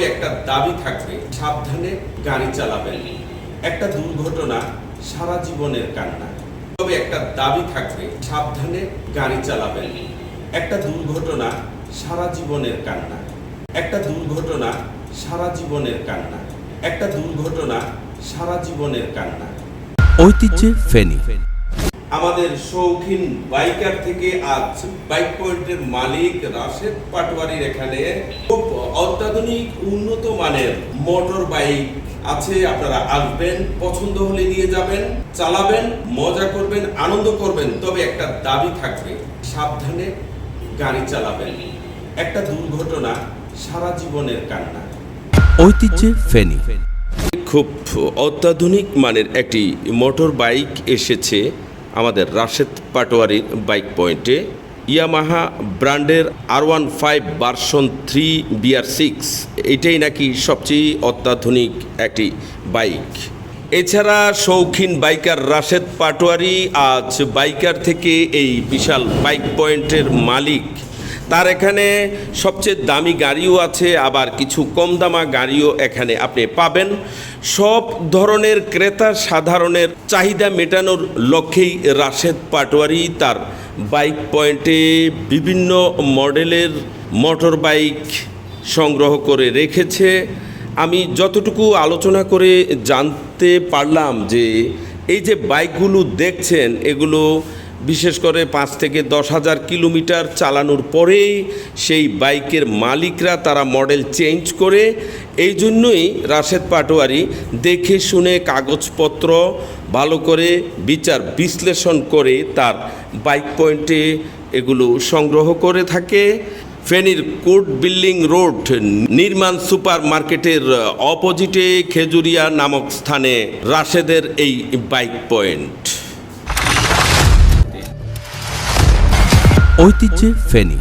তবে একটা দাবি থাকবে সাবধানে গাড়ি চালাবেন একটা দুর্ঘটনা সারা জীবনের কান্না। তবে একটা দাবি থাকবে সাবধানে গাড়ি চালাবেন একটা দুর্ঘটনা সারা জীবনের কান্না। একটা দুর্ঘটনা সারা জীবনের কান্না। একটা দুর্ঘটনা সারা জীবনের কান্না। ঐতিহ্যে ফেনী। আমাদের শৌখিন বাইকার থেকে আজ বাইক পয়েন্টের মালিক রাশেদ পাটওয়ারির এখানে খুব অত্যাধুনিক উন্নত মানের মোটর বাইক আছে আপনারা আসবেন পছন্দ হলে নিয়ে যাবেন চালাবেন মজা করবেন আনন্দ করবেন তবে একটা দাবি থাকবে সাবধানে গাড়ি চালাবেন। একটা দুর্ঘটনা সারা জীবনের কান্না। ঐতিহ্যে ফেনী। খুব অত্যাধুনিক মানের একটি মোটর বাইক এসেছে আমাদের রাশেদ পাটোয়ারির বাইক পয়েন্টে ইয়ামাহা ব্র্যান্ডের R one five version three BR six, এটাই নাকি সবচেয়ে অত্যাধুনিক একটি বাইক। এছাড়া শৌখিন বাইকার রাশেদ পাটোয়ারি আজ বাইকার থেকে এই বিশাল বাইক পয়েন্টের মালিক। তার এখানে সবচেয়ে দামি গাড়িও আছে, আবার কিছু কম দামা গাড়িও এখানে আপনি পাবেন। সব ধরনের ক্রেতা সাধারণের চাহিদা মেটানোর লক্ষ্যেই রাশেদ পাটোয়ারি তার বাইক পয়েন্টে বিভিন্ন মডেলের মোটর বাইক সংগ্রহ করে রেখেছে। আমি যতটুকু আলোচনা করে জানতে পারলাম যে এই যে বাইকগুলো দেখছেন, এগুলো বিশেষ করে পাঁচ থেকে দশ হাজার কিলোমিটার চালানোর পরেই সেই বাইকের মালিকরা তারা মডেল চেঞ্জ করে, এই জন্যই রাশেদ পাটোয়ারি দেখে শুনে কাগজপত্র ভালো করে বিচার বিশ্লেষণ করে তার বাইক পয়েন্টে এগুলো সংগ্রহ করে থাকে। ফেনীর কোর্ট বিল্ডিং রোড নির্মাণ সুপার মার্কেটের অপোজিটে খেজুরিয়া নামক স্থানে রাশেদের এই বাইক পয়েন্ট। ঐতিহ্যে ফেনী।